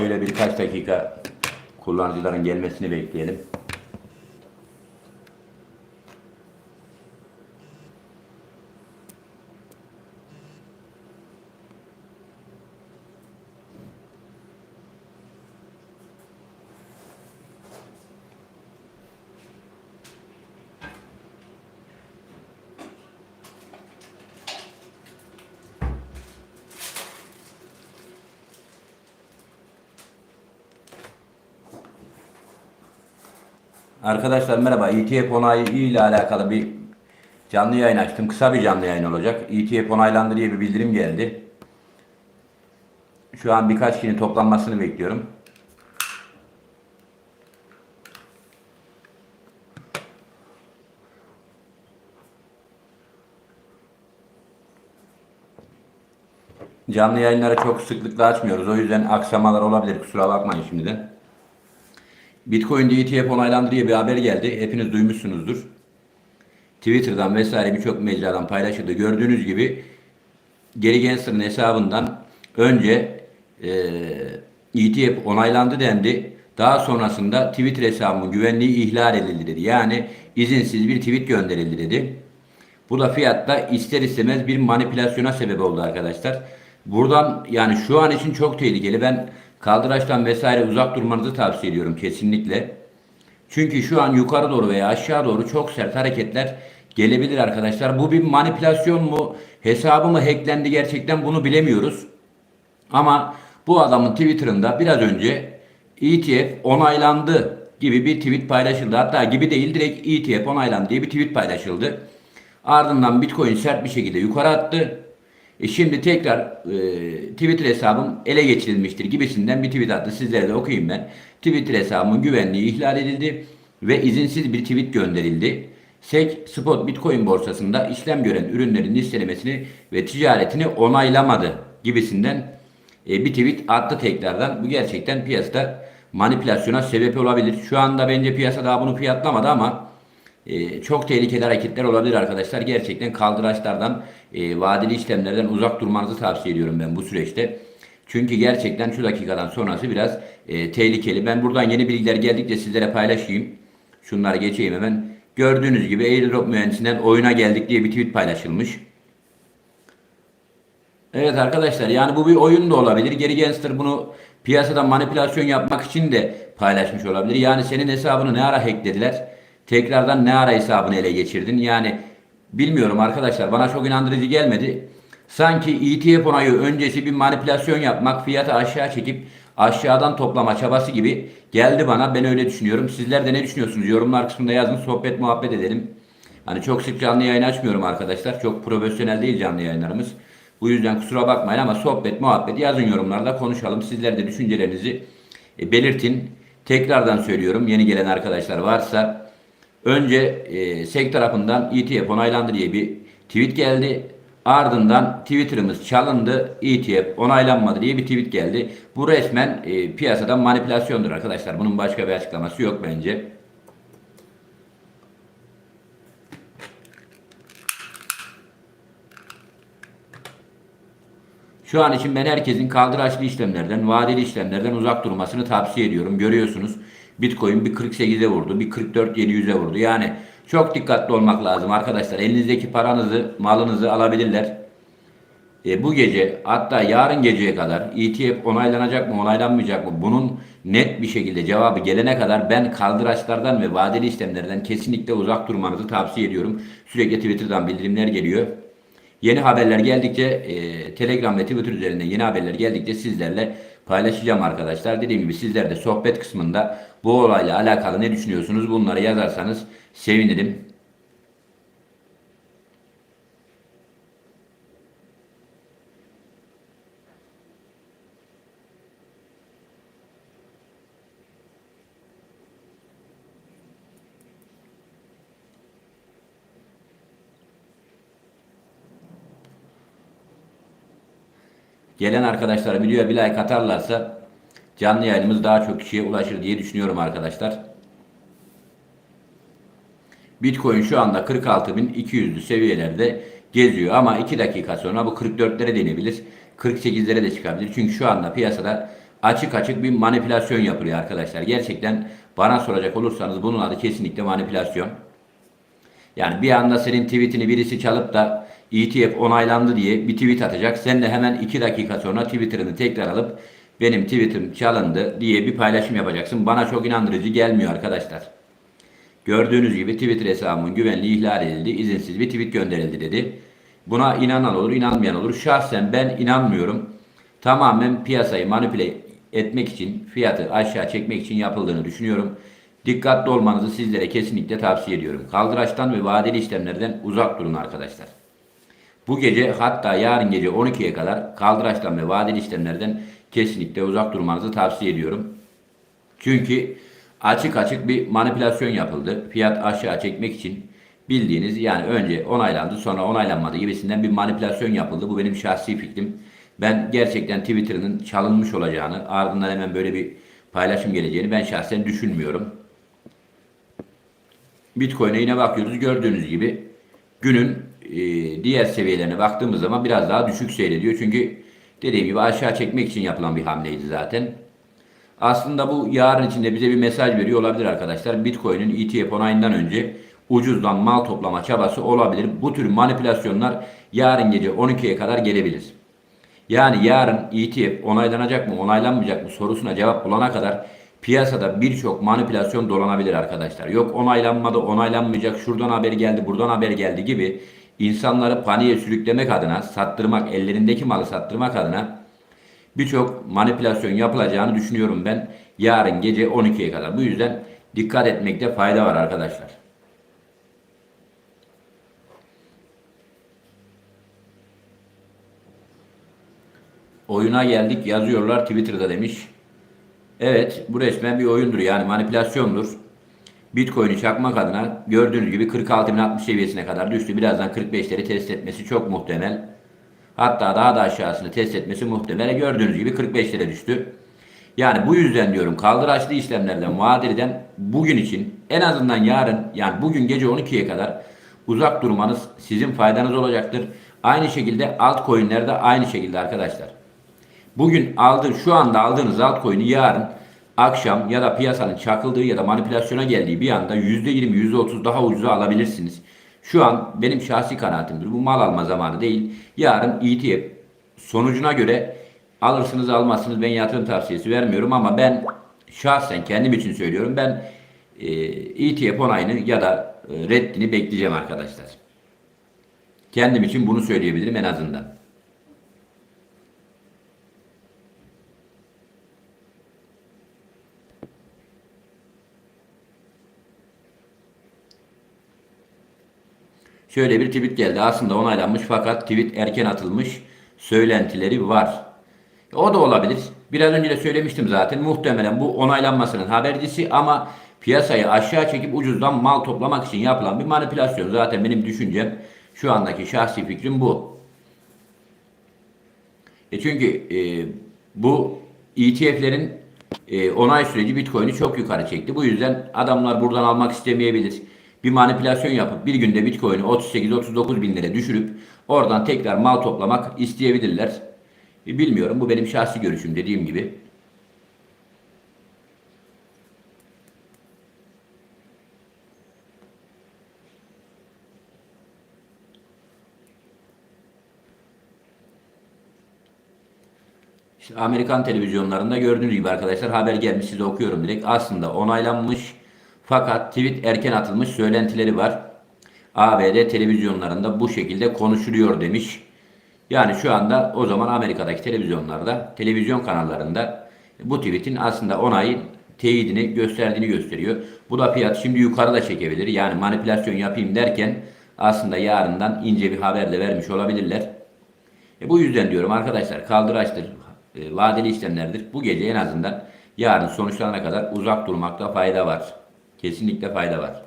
Şöyle birkaç dakika kullanıcıların gelmesini bekleyelim. Arkadaşlar merhaba. ETF onayı ile alakalı bir canlı yayın açtım. Kısa bir canlı yayın olacak. ETF onaylandı diye bir bildirim geldi. Şu an birkaç kişinin toplanmasını bekliyorum. Canlı yayınları çok sıklıkla açmıyoruz. O yüzden aksamalar olabilir. Kusura bakmayın şimdiden. Bitcoin'de ETF onaylandı diye bir haber geldi. Hepiniz duymuşsunuzdur. Twitter'dan vesaire birçok mecradan paylaşıldı. Gördüğünüz gibi Gary Gensler'ın hesabından önce e, ETF onaylandı dendi. Daha sonrasında Twitter hesabımın güvenliği ihlal edildi dedi. Yani izinsiz bir tweet gönderildi dedi. Bu da fiyatta ister istemez bir manipülasyona sebep oldu arkadaşlar. Buradan yani şu an için çok tehlikeli. Ben kaldıraçtan vesaire uzak durmanızı tavsiye ediyorum kesinlikle. Çünkü şu an yukarı doğru veya aşağı doğru çok sert hareketler gelebilir arkadaşlar. Bu bir manipülasyon mu? Hesabı mı hacklendi gerçekten bunu bilemiyoruz. Ama bu adamın Twitter'ında biraz önce ETF onaylandı gibi bir tweet paylaşıldı. Hatta gibi değil direkt ETF onaylandı diye bir tweet paylaşıldı. Ardından Bitcoin sert bir şekilde yukarı attı. E şimdi tekrar e, Twitter hesabım ele geçirilmiştir gibisinden bir tweet attı. Sizlere de okuyayım ben. Twitter hesabımın güvenliği ihlal edildi ve izinsiz bir tweet gönderildi. SEC Spot Bitcoin borsasında işlem gören ürünlerin listelemesini ve ticaretini onaylamadı gibisinden e, bir tweet attı tekrardan. Bu gerçekten piyasada manipülasyona sebep olabilir. Şu anda bence piyasa daha bunu fiyatlamadı ama e, çok tehlikeli hareketler olabilir arkadaşlar. Gerçekten kaldıraçlardan, e, vadeli işlemlerden uzak durmanızı tavsiye ediyorum ben bu süreçte. Çünkü gerçekten şu dakikadan sonrası biraz e, tehlikeli. Ben buradan yeni bilgiler geldikçe sizlere paylaşayım. Şunları geçeyim hemen. Gördüğünüz gibi airdrop mühendisinden oyuna geldik diye bir tweet paylaşılmış. Evet arkadaşlar yani bu bir oyun da olabilir. Geri Gangster bunu piyasada manipülasyon yapmak için de paylaşmış olabilir. Yani senin hesabını ne ara hacklediler? Tekrardan ne ara hesabını ele geçirdin? Yani bilmiyorum arkadaşlar bana çok inandırıcı gelmedi. Sanki ETF onayı öncesi bir manipülasyon yapmak, fiyatı aşağı çekip aşağıdan toplama çabası gibi geldi bana. Ben öyle düşünüyorum. Sizler de ne düşünüyorsunuz? Yorumlar kısmında yazın. Sohbet muhabbet edelim. Hani çok sık canlı yayın açmıyorum arkadaşlar. Çok profesyonel değil canlı yayınlarımız. Bu yüzden kusura bakmayın ama sohbet muhabbet yazın yorumlarda konuşalım. Sizler de düşüncelerinizi e, belirtin. Tekrardan söylüyorum yeni gelen arkadaşlar varsa önce e, SEC tarafından ETF onaylandı diye bir tweet geldi. Ardından Twitter'ımız çalındı, ETF onaylanmadı diye bir tweet geldi. Bu resmen e, piyasadan manipülasyondur arkadaşlar. Bunun başka bir açıklaması yok bence. Şu an için ben herkesin kaldıraçlı işlemlerden, vadeli işlemlerden uzak durmasını tavsiye ediyorum. Görüyorsunuz Bitcoin bir 48'e vurdu, bir 44 700'e vurdu. Yani çok dikkatli olmak lazım arkadaşlar. Elinizdeki paranızı, malınızı alabilirler. E, bu gece hatta yarın geceye kadar ETF onaylanacak mı onaylanmayacak mı bunun net bir şekilde cevabı gelene kadar ben kaldıraçlardan ve vadeli işlemlerden kesinlikle uzak durmanızı tavsiye ediyorum. Sürekli Twitter'dan bildirimler geliyor. Yeni haberler geldikçe e, Telegram ve Twitter üzerinde yeni haberler geldikçe sizlerle paylaşacağım arkadaşlar. Dediğim gibi sizler de sohbet kısmında bu olayla alakalı ne düşünüyorsunuz bunları yazarsanız sevinirim. Gelen arkadaşlar videoya bir like atarlarsa canlı yayınımız daha çok kişiye ulaşır diye düşünüyorum arkadaşlar. Bitcoin şu anda 46.200'lü seviyelerde geziyor ama 2 dakika sonra bu 44'lere denebilir. 48'lere de çıkabilir. Çünkü şu anda piyasada açık açık bir manipülasyon yapılıyor arkadaşlar. Gerçekten bana soracak olursanız bunun adı kesinlikle manipülasyon. Yani bir anda senin tweetini birisi çalıp da ETF onaylandı diye bir tweet atacak. Sen de hemen 2 dakika sonra Twitter'ını tekrar alıp benim tweetim çalındı diye bir paylaşım yapacaksın. Bana çok inandırıcı gelmiyor arkadaşlar. Gördüğünüz gibi Twitter hesabımın güvenliği ihlal edildi. izinsiz bir tweet gönderildi dedi. Buna inanan olur, inanmayan olur. Şahsen ben inanmıyorum. Tamamen piyasayı manipüle etmek için, fiyatı aşağı çekmek için yapıldığını düşünüyorum. Dikkatli olmanızı sizlere kesinlikle tavsiye ediyorum. Kaldıraçtan ve vadeli işlemlerden uzak durun arkadaşlar. Bu gece hatta yarın gece 12'ye kadar kaldıraçtan ve vadeli işlemlerden kesinlikle uzak durmanızı tavsiye ediyorum. Çünkü açık açık bir manipülasyon yapıldı. Fiyat aşağı çekmek için bildiğiniz yani önce onaylandı sonra onaylanmadı gibisinden bir manipülasyon yapıldı. Bu benim şahsi fikrim. Ben gerçekten Twitter'ın çalınmış olacağını ardından hemen böyle bir paylaşım geleceğini ben şahsen düşünmüyorum. Bitcoin'e yine bakıyoruz. Gördüğünüz gibi günün e, diğer seviyelerine baktığımız zaman biraz daha düşük seyrediyor. Çünkü dediğim gibi aşağı çekmek için yapılan bir hamleydi zaten. Aslında bu yarın içinde bize bir mesaj veriyor olabilir arkadaşlar. Bitcoin'in ETF onayından önce ucuzdan mal toplama çabası olabilir. Bu tür manipülasyonlar yarın gece 12'ye kadar gelebilir. Yani yarın ETF onaylanacak mı onaylanmayacak mı sorusuna cevap bulana kadar piyasada birçok manipülasyon dolanabilir arkadaşlar. Yok onaylanmadı onaylanmayacak şuradan haber geldi buradan haber geldi gibi insanları paniğe sürüklemek adına sattırmak ellerindeki malı sattırmak adına birçok manipülasyon yapılacağını düşünüyorum ben yarın gece 12'ye kadar. Bu yüzden dikkat etmekte fayda var arkadaşlar. Oyuna geldik yazıyorlar Twitter'da demiş. Evet bu resmen bir oyundur yani manipülasyondur. Bitcoin'i çakmak adına gördüğünüz gibi 46.060 seviyesine kadar düştü. Birazdan 45'leri test etmesi çok muhtemel. Hatta daha da aşağısını test etmesi muhtemel. Gördüğünüz gibi 45'lere düştü. Yani bu yüzden diyorum kaldıraçlı işlemlerden, vadeliden bugün için en azından yarın yani bugün gece 12'ye kadar uzak durmanız sizin faydanız olacaktır. Aynı şekilde altcoin'lerde aynı şekilde arkadaşlar. Bugün aldığı, şu anda aldığınız altcoin'i yarın akşam ya da piyasanın çakıldığı ya da manipülasyona geldiği bir anda %20, %30 daha ucuza alabilirsiniz. Şu an benim şahsi kanaatimdir. Bu mal alma zamanı değil. Yarın ETF sonucuna göre alırsınız almazsınız ben yatırım tavsiyesi vermiyorum ama ben şahsen kendim için söylüyorum. Ben e, ETF onayını ya da e, reddini bekleyeceğim arkadaşlar. Kendim için bunu söyleyebilirim en azından. Şöyle bir tweet geldi. Aslında onaylanmış fakat tweet erken atılmış söylentileri var. O da olabilir. Biraz önce de söylemiştim zaten. Muhtemelen bu onaylanmasının habercisi ama piyasayı aşağı çekip ucuzdan mal toplamak için yapılan bir manipülasyon. Zaten benim düşüncem şu andaki şahsi fikrim bu. E çünkü e, bu ETF'lerin e, onay süreci Bitcoin'i çok yukarı çekti. Bu yüzden adamlar buradan almak istemeyebilir bir manipülasyon yapıp bir günde Bitcoin'i 38-39 bin lira düşürüp oradan tekrar mal toplamak isteyebilirler. E, bilmiyorum bu benim şahsi görüşüm dediğim gibi. Amerikan televizyonlarında gördüğünüz gibi arkadaşlar haber gelmiş size okuyorum direkt. Aslında onaylanmış fakat tweet erken atılmış söylentileri var. ABD televizyonlarında bu şekilde konuşuluyor demiş. Yani şu anda o zaman Amerika'daki televizyonlarda, televizyon kanallarında bu tweetin aslında onayın teyidini gösterdiğini gösteriyor. Bu da fiyat şimdi yukarıda çekebilir. Yani manipülasyon yapayım derken aslında yarından ince bir haberle vermiş olabilirler. E bu yüzden diyorum arkadaşlar kaldıraçtır, e, vadeli işlemlerdir. Bu gece en azından yarın sonuçlarına kadar uzak durmakta fayda var. Kesinlikle fayda var.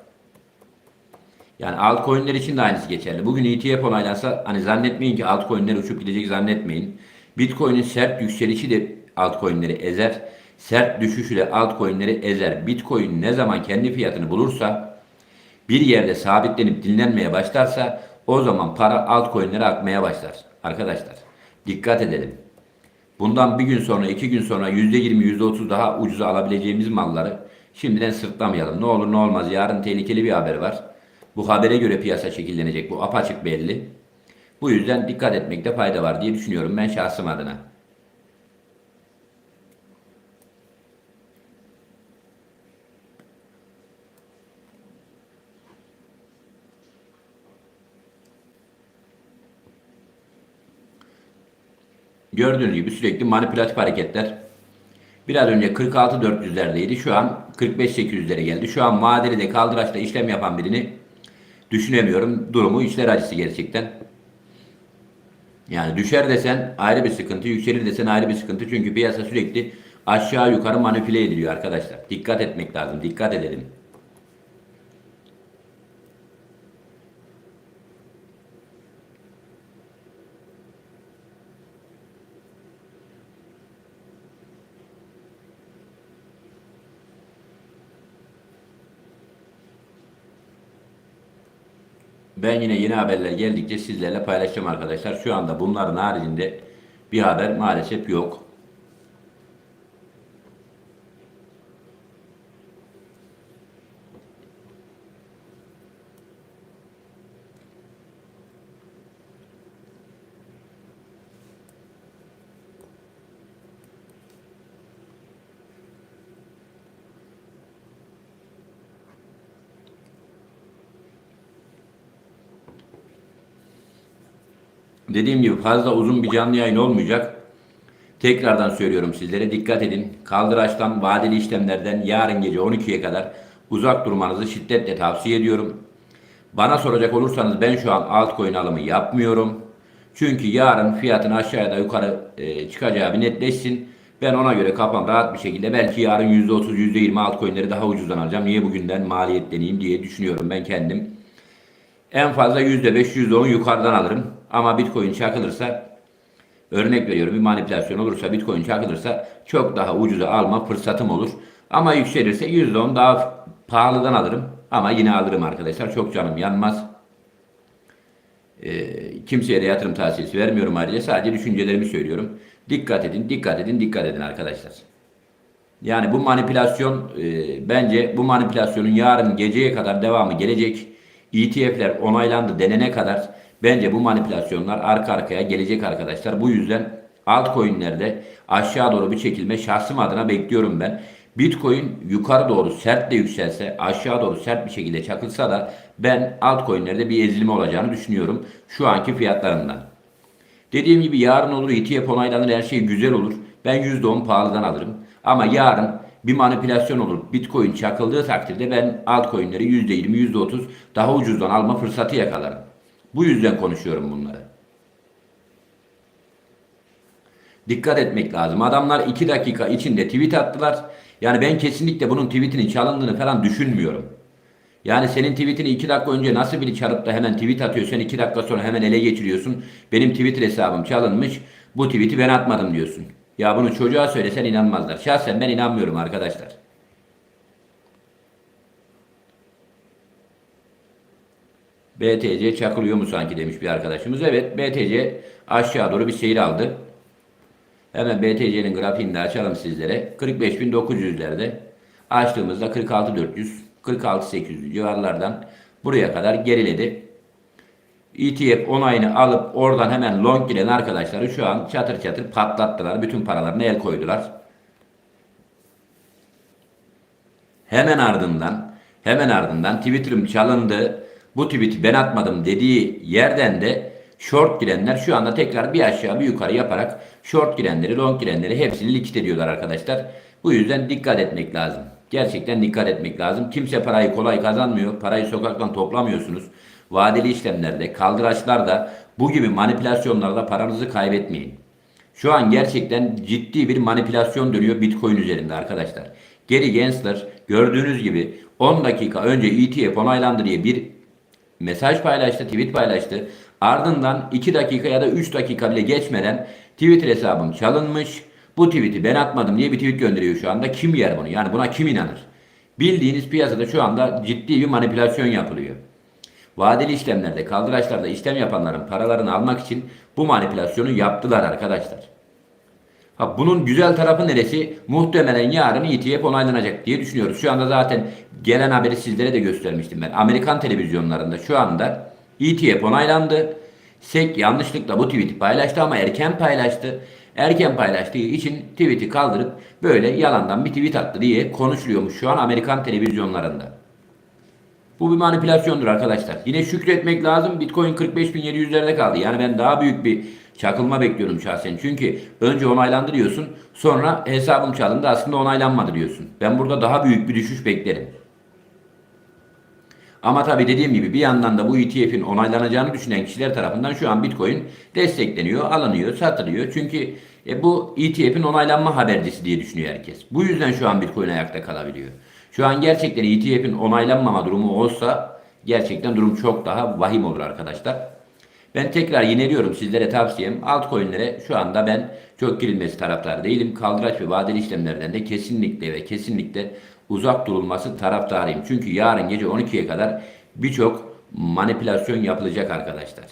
Yani altcoin'ler için de aynısı geçerli. Bugün ETF onaylansa hani zannetmeyin ki altcoin'ler uçup gidecek zannetmeyin. Bitcoin'in sert yükselişi de altcoin'leri ezer. Sert düşüşü de altcoin'leri ezer. Bitcoin ne zaman kendi fiyatını bulursa bir yerde sabitlenip dinlenmeye başlarsa o zaman para altcoin'lere akmaya başlar. Arkadaşlar dikkat edelim. bundan bir gün sonra, iki gün sonra yüzde yirmi, yüzde otuz daha ucuza alabileceğimiz malları şimdiden sırtlamayalım. Ne olur ne olmaz. Yarın tehlikeli bir haber var. Bu habere göre piyasa şekillenecek. Bu apaçık belli. Bu yüzden dikkat etmekte fayda var diye düşünüyorum ben şahsım adına. Gördüğünüz gibi sürekli manipülatif hareketler. Biraz önce 46-400'lerdeydi. Şu an 45-800'lere geldi. Şu an vadeli de kaldıraçta işlem yapan birini düşünemiyorum. Durumu içler acısı gerçekten. Yani düşer desen ayrı bir sıkıntı, yükselir desen ayrı bir sıkıntı. Çünkü piyasa sürekli aşağı yukarı manipüle ediliyor arkadaşlar. Dikkat etmek lazım, dikkat edelim. Ben yine yeni haberler geldikçe sizlerle paylaşacağım arkadaşlar. Şu anda bunların haricinde bir haber maalesef yok. Dediğim gibi fazla uzun bir canlı yayın olmayacak. Tekrardan söylüyorum sizlere dikkat edin. Kaldıraçtan, vadeli işlemlerden yarın gece 12'ye kadar uzak durmanızı şiddetle tavsiye ediyorum. Bana soracak olursanız ben şu an altcoin alımı yapmıyorum. Çünkü yarın fiyatın aşağıya da yukarı e, çıkacağı bir netleşsin. Ben ona göre kafam rahat bir şekilde belki yarın %30, %20 altcoin'leri daha ucuzdan alacağım. Niye bugünden maliyetleneyim diye düşünüyorum ben kendim. En fazla %5, %10 yukarıdan alırım. Ama Bitcoin çakılırsa örnek veriyorum bir manipülasyon olursa Bitcoin çakılırsa çok daha ucuza alma fırsatım olur. Ama yükselirse %10 daha pahalıdan alırım. Ama yine alırım arkadaşlar. Çok canım yanmaz. Ee, kimseye de yatırım tavsiyesi vermiyorum ayrıca. Sadece düşüncelerimi söylüyorum. Dikkat edin, dikkat edin, dikkat edin arkadaşlar. Yani bu manipülasyon e, bence bu manipülasyonun yarın geceye kadar devamı gelecek. ETF'ler onaylandı denene kadar bence bu manipülasyonlar arka arkaya gelecek arkadaşlar. Bu yüzden altcoin'lerde aşağı doğru bir çekilme şahsım adına bekliyorum ben. Bitcoin yukarı doğru sert de yükselse aşağı doğru sert bir şekilde çakılsa da ben altcoin'lerde bir ezilme olacağını düşünüyorum şu anki fiyatlarından. Dediğim gibi yarın olur ETF onaylanır her şey güzel olur. Ben %10 pahalıdan alırım. Ama yarın bir manipülasyon olur. Bitcoin çakıldığı takdirde ben altcoin'leri %20, %30 daha ucuzdan alma fırsatı yakalarım. Bu yüzden konuşuyorum bunları. Dikkat etmek lazım. Adamlar 2 dakika içinde tweet attılar. Yani ben kesinlikle bunun tweetinin çalındığını falan düşünmüyorum. Yani senin tweetini 2 dakika önce nasıl biri çarıp da hemen tweet atıyor. Sen 2 dakika sonra hemen ele geçiriyorsun. Benim Twitter hesabım çalınmış. Bu tweet'i ben atmadım diyorsun. Ya bunu çocuğa söylesen inanmazlar. Şahsen ben inanmıyorum arkadaşlar. BTC çakılıyor mu sanki demiş bir arkadaşımız. Evet BTC aşağı doğru bir seyir aldı. Hemen BTC'nin grafiğini de açalım sizlere. 45.900'lerde açtığımızda 46.400 46.800 civarlardan buraya kadar geriledi. ETF onayını alıp oradan hemen long giren arkadaşları şu an çatır çatır patlattılar. Bütün paralarını el koydular. Hemen ardından hemen ardından Twitter'ım çalındı. Bu tweet'i ben atmadım dediği yerden de short girenler şu anda tekrar bir aşağı bir yukarı yaparak short girenleri, long girenleri hepsini likit ediyorlar arkadaşlar. Bu yüzden dikkat etmek lazım. Gerçekten dikkat etmek lazım. Kimse parayı kolay kazanmıyor. Parayı sokaktan toplamıyorsunuz. Vadeli işlemlerde, kaldıraçlarda bu gibi manipülasyonlarda paranızı kaybetmeyin. Şu an gerçekten ciddi bir manipülasyon dönüyor Bitcoin üzerinde arkadaşlar. Gary Gensler gördüğünüz gibi 10 dakika önce ETF onaylandı diye bir mesaj paylaştı, tweet paylaştı. Ardından 2 dakika ya da 3 dakika bile geçmeden Twitter hesabım çalınmış. Bu tweet'i ben atmadım diye bir tweet gönderiyor şu anda. Kim yer bunu? Yani buna kim inanır? Bildiğiniz piyasada şu anda ciddi bir manipülasyon yapılıyor. Vadeli işlemlerde, kaldıraçlarda işlem yapanların paralarını almak için bu manipülasyonu yaptılar arkadaşlar. Ha, bunun güzel tarafı neresi? Muhtemelen yarın ETF onaylanacak diye düşünüyoruz. Şu anda zaten gelen haberi sizlere de göstermiştim ben. Amerikan televizyonlarında şu anda ETF onaylandı. SEC yanlışlıkla bu tweet'i paylaştı ama erken paylaştı. Erken paylaştığı için tweet'i kaldırıp böyle yalandan bir tweet attı diye konuşuluyormuş şu an Amerikan televizyonlarında. Bu bir manipülasyondur arkadaşlar. Yine şükretmek lazım. Bitcoin 45.700'lerde kaldı. Yani ben daha büyük bir çakılma bekliyorum şahsen. Çünkü önce onaylandı diyorsun. Sonra hesabım çalındı aslında onaylanmadı diyorsun. Ben burada daha büyük bir düşüş beklerim. Ama tabii dediğim gibi bir yandan da bu ETF'in onaylanacağını düşünen kişiler tarafından şu an Bitcoin destekleniyor, alınıyor, satılıyor. Çünkü e, bu ETF'in onaylanma habercisi diye düşünüyor herkes. Bu yüzden şu an Bitcoin ayakta kalabiliyor. Şu an gerçekten ETF'in onaylanmama durumu olsa gerçekten durum çok daha vahim olur arkadaşlar. Ben tekrar yineliyorum sizlere tavsiyem altcoin'lere şu anda ben çok girilmesi taraftarı değilim. Kaldıraç ve vadeli işlemlerden de kesinlikle ve kesinlikle uzak durulması taraftarıyım. Çünkü yarın gece 12'ye kadar birçok manipülasyon yapılacak arkadaşlar.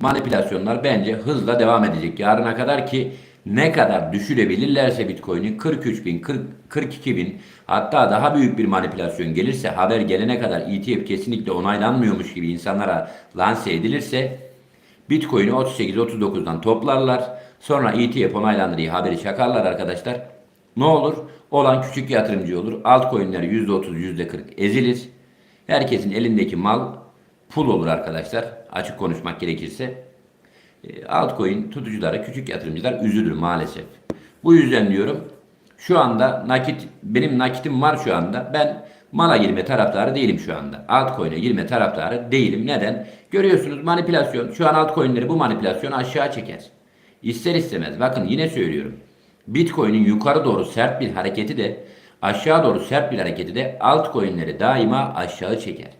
Manipülasyonlar bence hızla devam edecek. Yarına kadar ki ne kadar düşürebilirlerse Bitcoin'i 43 bin, 40, 42 bin hatta daha büyük bir manipülasyon gelirse haber gelene kadar ETF kesinlikle onaylanmıyormuş gibi insanlara lanse edilirse Bitcoin'i 38-39'dan toplarlar. Sonra ETF onaylandı diye haberi çakarlar arkadaşlar. Ne olur? Olan küçük yatırımcı olur. Altcoin'ler %30, %40 ezilir. Herkesin elindeki mal pul olur arkadaşlar. Açık konuşmak gerekirse. E, altcoin tutucuları, küçük yatırımcılar üzülür maalesef. Bu yüzden diyorum şu anda nakit benim nakitim var şu anda. Ben mala girme taraftarı değilim şu anda. Altcoin'e girme taraftarı değilim. Neden? Görüyorsunuz manipülasyon. Şu an altcoin'leri bu manipülasyon aşağı çeker. İster istemez. Bakın yine söylüyorum. Bitcoin'in yukarı doğru sert bir hareketi de aşağı doğru sert bir hareketi de altcoin'leri daima aşağı çeker.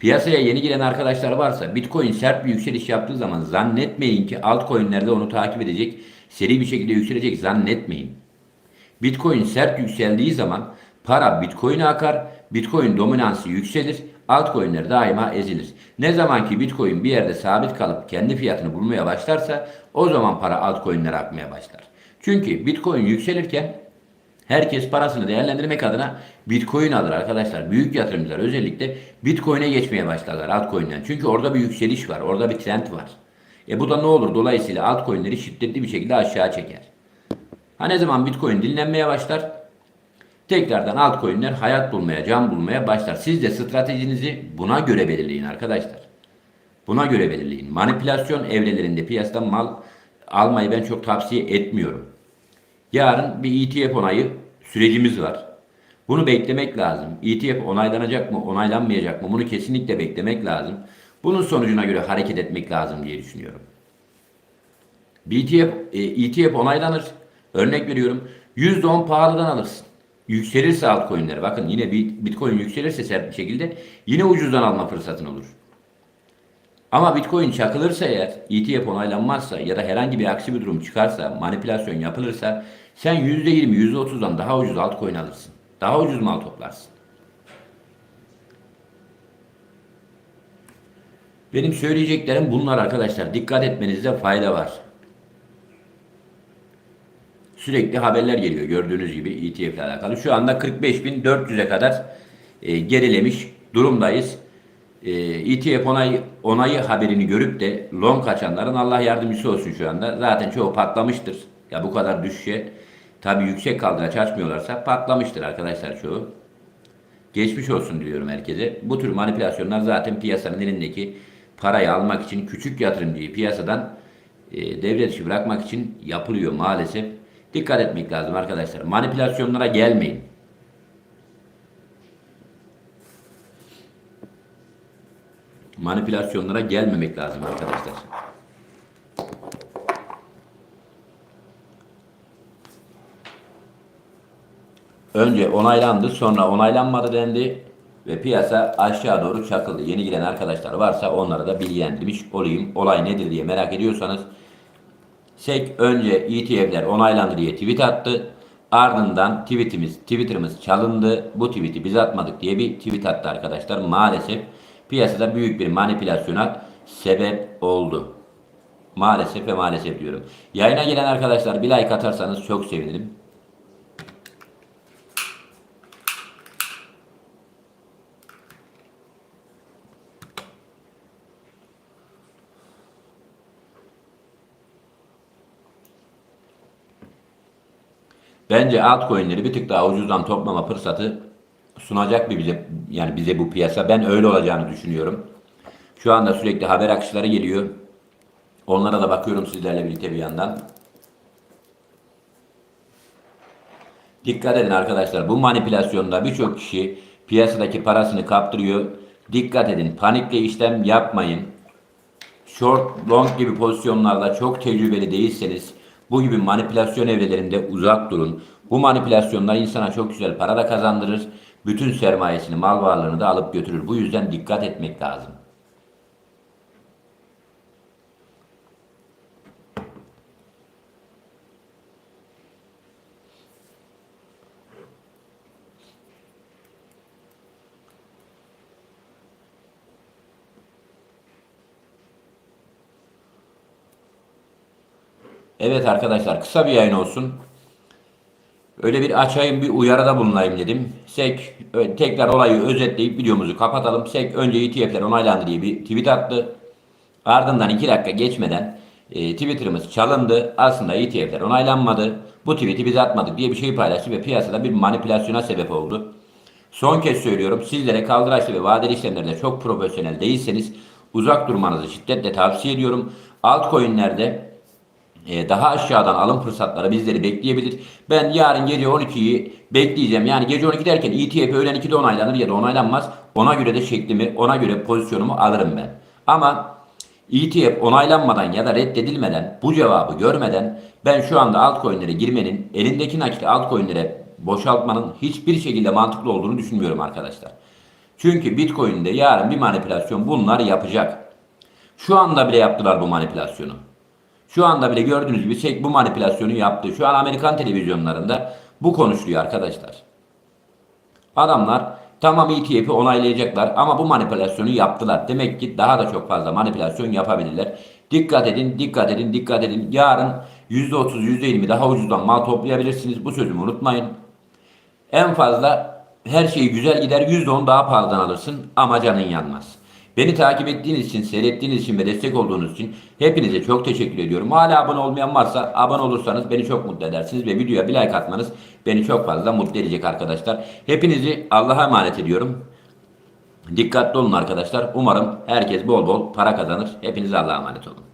Piyasaya yeni giren arkadaşlar varsa Bitcoin sert bir yükseliş yaptığı zaman zannetmeyin ki altcoin'lerde onu takip edecek, seri bir şekilde yükselecek zannetmeyin. Bitcoin sert yükseldiği zaman para Bitcoin'e akar, Bitcoin dominansı yükselir, altcoin'ler daima ezilir. Ne zaman ki Bitcoin bir yerde sabit kalıp kendi fiyatını bulmaya başlarsa o zaman para altcoin'lere akmaya başlar. Çünkü Bitcoin yükselirken herkes parasını değerlendirmek adına Bitcoin alır arkadaşlar. Büyük yatırımcılar özellikle Bitcoin'e geçmeye başlarlar altcoin'den. Çünkü orada bir yükseliş var, orada bir trend var. E bu da ne olur? Dolayısıyla altcoin'leri şiddetli bir şekilde aşağı çeker. Ha ne zaman Bitcoin dinlenmeye başlar? Tekrardan altcoin'ler hayat bulmaya, can bulmaya başlar. Siz de stratejinizi buna göre belirleyin arkadaşlar. Buna göre belirleyin. Manipülasyon evrelerinde piyasadan mal almayı ben çok tavsiye etmiyorum. Yarın bir ETF onayı sürecimiz var. Bunu beklemek lazım. ETF onaylanacak mı, onaylanmayacak mı? Bunu kesinlikle beklemek lazım. Bunun sonucuna göre hareket etmek lazım diye düşünüyorum. Bir ETF, e, onaylanır. Örnek veriyorum. %10 pahalıdan alırsın. Yükselirse altcoin'ler. Bakın yine Bitcoin yükselirse sert bir şekilde yine ucuzdan alma fırsatın olur. Ama Bitcoin çakılırsa eğer, ETF onaylanmazsa ya da herhangi bir aksi bir durum çıkarsa, manipülasyon yapılırsa sen %20, %30'dan daha ucuz altcoin alırsın. Daha ucuz mal toplarsın. Benim söyleyeceklerim bunlar arkadaşlar. Dikkat etmenizde fayda var. Sürekli haberler geliyor gördüğünüz gibi ETF ile alakalı. Şu anda 45.400'e kadar e, gerilemiş durumdayız. E, ETF onay, onayı haberini görüp de long kaçanların Allah yardımcısı olsun şu anda. Zaten çoğu patlamıştır. Ya bu kadar düşüşe tabi yüksek kaldıraç açmıyorlarsa patlamıştır arkadaşlar çoğu. Geçmiş olsun diliyorum herkese. Bu tür manipülasyonlar zaten piyasanın elindeki parayı almak için küçük yatırımcıyı piyasadan e, devre dışı bırakmak için yapılıyor maalesef. Dikkat etmek lazım arkadaşlar. Manipülasyonlara gelmeyin. Manipülasyonlara gelmemek lazım arkadaşlar. Önce onaylandı, sonra onaylanmadı dendi ve piyasa aşağı doğru çakıldı. Yeni giren arkadaşlar varsa onlara da bilgilendirmiş olayım. Olay nedir diye merak ediyorsanız SEC önce ETF'ler onaylandı diye tweet attı. Ardından tweetimiz, Twitter'ımız çalındı. Bu tweet'i biz atmadık diye bir tweet attı arkadaşlar. Maalesef piyasada büyük bir manipülasyona sebep oldu. Maalesef ve maalesef diyorum. Yayına gelen arkadaşlar bir like atarsanız çok sevinirim. Bence altcoin'leri bir tık daha ucuzdan toplama fırsatı sunacak bir bize yani bize bu piyasa. Ben öyle olacağını düşünüyorum. Şu anda sürekli haber akışları geliyor. Onlara da bakıyorum sizlerle birlikte bir yandan. Dikkat edin arkadaşlar. Bu manipülasyonda birçok kişi piyasadaki parasını kaptırıyor. Dikkat edin. Panikle işlem yapmayın. Short, long gibi pozisyonlarda çok tecrübeli değilseniz bu gibi manipülasyon evrelerinde uzak durun. Bu manipülasyonlar insana çok güzel para da kazandırır. Bütün sermayesini, mal varlığını da alıp götürür. Bu yüzden dikkat etmek lazım. Evet arkadaşlar kısa bir yayın olsun. Öyle bir açayım bir uyarıda bulunayım dedim. SEK tekrar olayı özetleyip videomuzu kapatalım. SEK önce ETF'ler onaylandı diye bir tweet attı. Ardından 2 dakika geçmeden e, Twitter'ımız çalındı. Aslında ETF'ler onaylanmadı. Bu tweet'i biz atmadık diye bir şey paylaştı ve piyasada bir manipülasyona sebep oldu. Son kez söylüyorum sizlere kaldıraçlı ve vadeli işlemlerde çok profesyonel değilseniz uzak durmanızı şiddetle tavsiye ediyorum. Altcoin'lerde daha aşağıdan alım fırsatları bizleri bekleyebilir. Ben yarın gece 12'yi bekleyeceğim. Yani gece 12 derken ETF öğlen 2'de onaylanır ya da onaylanmaz. Ona göre de şeklimi, ona göre pozisyonumu alırım ben. Ama ETF onaylanmadan ya da reddedilmeden, bu cevabı görmeden ben şu anda altcoin'lere girmenin, elindeki nakiti altcoin'lere boşaltmanın hiçbir şekilde mantıklı olduğunu düşünmüyorum arkadaşlar. Çünkü Bitcoin'de yarın bir manipülasyon bunlar yapacak. Şu anda bile yaptılar bu manipülasyonu. Şu anda bile gördüğünüz gibi SEC bu manipülasyonu yaptı. Şu an Amerikan televizyonlarında bu konuşuluyor arkadaşlar. Adamlar tamam ETF'i onaylayacaklar ama bu manipülasyonu yaptılar. Demek ki daha da çok fazla manipülasyon yapabilirler. Dikkat edin, dikkat edin, dikkat edin. Yarın %30, %20 daha ucuzdan mal toplayabilirsiniz. Bu sözümü unutmayın. En fazla her şey güzel gider %10 daha pahalıdan alırsın ama canın yanmaz. Beni takip ettiğiniz için, seyrettiğiniz için ve destek olduğunuz için hepinize çok teşekkür ediyorum. Hala abone olmayan varsa abone olursanız beni çok mutlu edersiniz ve videoya bir like atmanız beni çok fazla mutlu edecek arkadaşlar. Hepinizi Allah'a emanet ediyorum. Dikkatli olun arkadaşlar. Umarım herkes bol bol para kazanır. Hepinize Allah'a emanet olun.